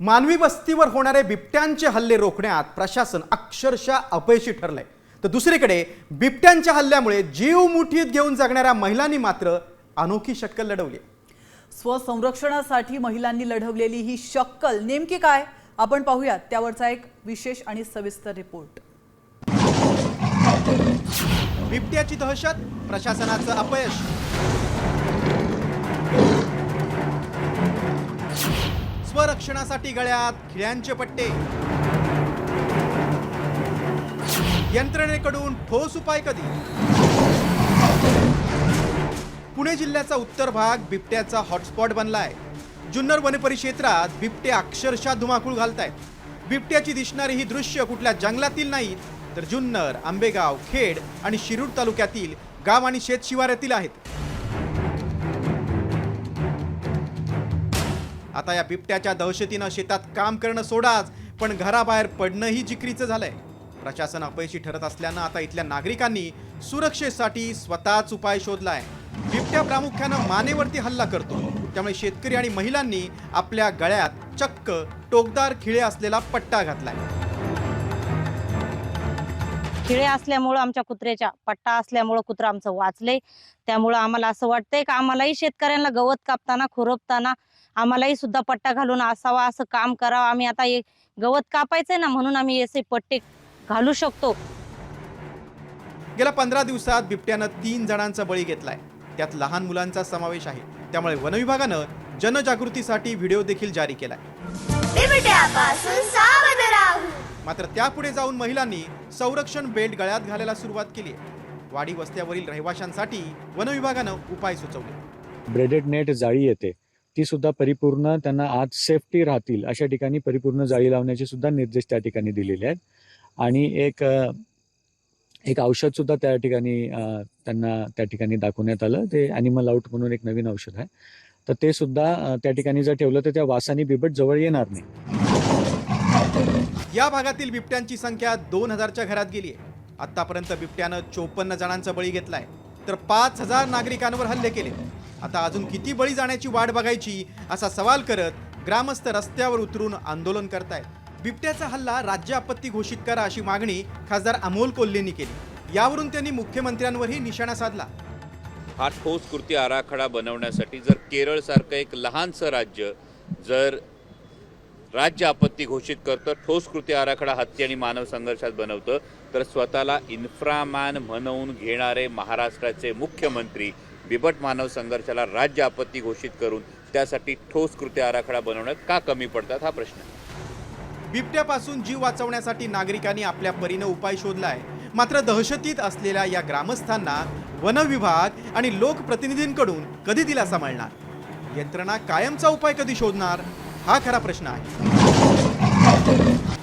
मानवी वस्तीवर होणारे बिबट्यांचे हल्ले रोखण्यात प्रशासन अक्षरशः अपयशी ठरलंय. तर दुसरीकडे बिबट्यांच्या हल्ल्यामुळे जीव मुठीत घेऊन जगणाऱ्या महिलांनी मात्र अनोखी शक्कल लढवली. स्वसंरक्षणासाठी महिलांनी लढवलेली ही शक्कल नेमकी काय? आपण पाहूयात. त्यावरचा एक विशेष आणि सविस्तर रिपोर्ट. बिबट्याची दहशत प्रशासनाचं अपयश. स्वरक्षणासाठी गळ्यात खिळ्यांचे पट्टे. यंत्रणेकडून ठोस उपाय कधी? पुणे जिल्ह्याचा उत्तर भाग बिबट्याचा हॉटस्पॉट बनलाय. जुन्नर वनपरिक्षेत्रात बिबटे अक्षरशः धुमाकूळ घालतायत. बिबट्याची दिसणारी ही दृश्य कुठल्या जंगलातील नाहीत तर जुन्नर आंबेगाव खेड आणि शिरूर तालुक्यातील गाव आणि शेत शिवाऱ्यातील आहेत. आता या बिबट्याच्या दहशतीनं शेतात काम करणं सोडाच पण घराबाहेर पडणंही जिकरीचं झालंय. प्रशासन अपयशी ठरत असल्यानं आता इथल्या नागरिकांनी सुरक्षेसाठी स्वतःच उपाय शोधलाय. बिबट्या प्रामुख्यानं मानेवरती हल्ला करतो. त्यामुळे शेतकरी आणि महिलांनी आपल्या गळ्यात चक्क टोकदार खिळे असलेला पट्टा घातलाय. खिळे असल्यामुळं आमच्या कुत्र्याच्या पट्टा असल्यामुळं कुत्रं आमचं वाचले त्यामुळं आम्हाला असं वाटतंय का आम्हालाही शेतकऱ्यांना गवत कापताना खुरपताना आम्हालाही सुद्धा पट्टा घालून असावा असं काम करावं. आम्ही आता हे गवत कापायचंय ना म्हणून आम्ही असे पट्टे घालू शकतो. गेल्या पंधरा दिवसात बिबट्यानं तीन जणांचा बळी घेतलाय. त्यात लहान मुलांचा समावेश आहे. त्यामुळे वनविभागानं जनजागृतीसाठी व्हिडिओ देखील जारी केलाय. बिबट्यापासून सावध राहू. मात्र त्यापुढे जाऊन महिलांनी संरक्षण बेल्ट गळ्यात घालायला सुरुवात केली आहे. वाडी वस्त्यावरील रहिवाशांसाठी वनविभागानं उपाय सुचवले. ब्रेडेड नेट जाळी येते. ती सुद्धा परिपूर्ण त्यांना आज सेफ्टी राहतील अशा ठिकाणी परिपूर्ण जाळी लावण्याचे सुद्धा निर्देश त्या ठिकाणी दिलेले आहेत. आणि एक एक औषध सुद्धा त्या ठिकाणी त्यांना त्या ठिकाणी दाखवण्यात आलं. ते ॲनिमल आउट म्हणून एक नवीन औषध आहे. तर ते सुद्धा त्या ठिकाणी जर ठेवलं तर त्या वासानी बिबट जवळ येणार नाही. या भागातील बिबट्यांची संख्या दोन हजारच्या घरात गेली आहे. आतापर्यंत बिबट्यानं चोपन्न जणांचा बळी घेतलाय. तर पाच हजार नागरिकांवर हल्ले केले. आता अजून किती बळी जाण्याची वाट बघायची असा सवाल करत ग्रामस्थ रस्त्यावर उतरून आंदोलन करतायत. बिबट्याचा हल्ला राज्य आपत्ती घोषित करा अशी मागणी खासदार अमोल कोल्हेंनी केली. यावरून त्यांनी मुख्यमंत्र्यांवरही निशाणा साधला. हा ठोस कृती आराखडा बनवण्यासाठी जर केरळसारखं एक लहानसं राज्य जर राज्य आपत्ती घोषित करतं ठोस कृती आराखडा हत्ती आणि मानव संघर्षात बनवतं. तर स्वतःला इन्फ्रामॅन म्हणवून घेणारे महाराष्ट्राचे मुख्यमंत्री बिबट मानव संघर्षाला राज्य आपत्ती घोषित करून त्यासाठी ठोस कृती आराखडा बनवण्यात का कमी पडतात हा प्रश्न. आहे बिबट्यापासून जीव वाचवण्यासाठी नागरिकांनी आपल्या परीनं उपाय शोधलाय. मात्र दहशतीत असलेल्या या ग्रामस्थांना वनविभाग आणि लोकप्रतिनिधींकडून कधी दिलासा मिळणार? यंत्रणा कायमचा उपाय कधी शोधणार? हा खरा प्रश्न आहे.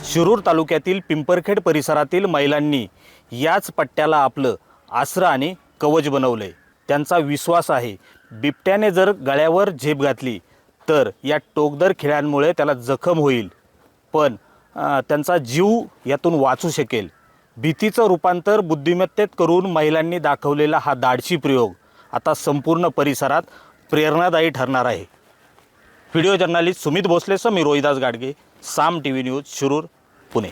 शिरूर तालुक्यातील पिंपरखेड परिसरातील महिलांनी याच पट्ट्याला आपलं आसरं आणि कवच बनवलंय. त्यांचा विश्वास आहे. बिबट्याने जर गळ्यावर झेप घातली तर या टोकदर खिळ्यांमुळे त्याला जखम होईल. पण त्यांचा जीव यातून वाचू शकेल. भीतीचं रूपांतर बुद्धिमत्तेत करून महिलांनी दाखवलेला हा दाडशी प्रयोग आता संपूर्ण परिसरात प्रेरणादायी ठरणार आहे. व्हिडिओ जर्नलिस्ट सुमित भोसलेसह मी Rohidas Gadge Saam T V news Shirur Pune.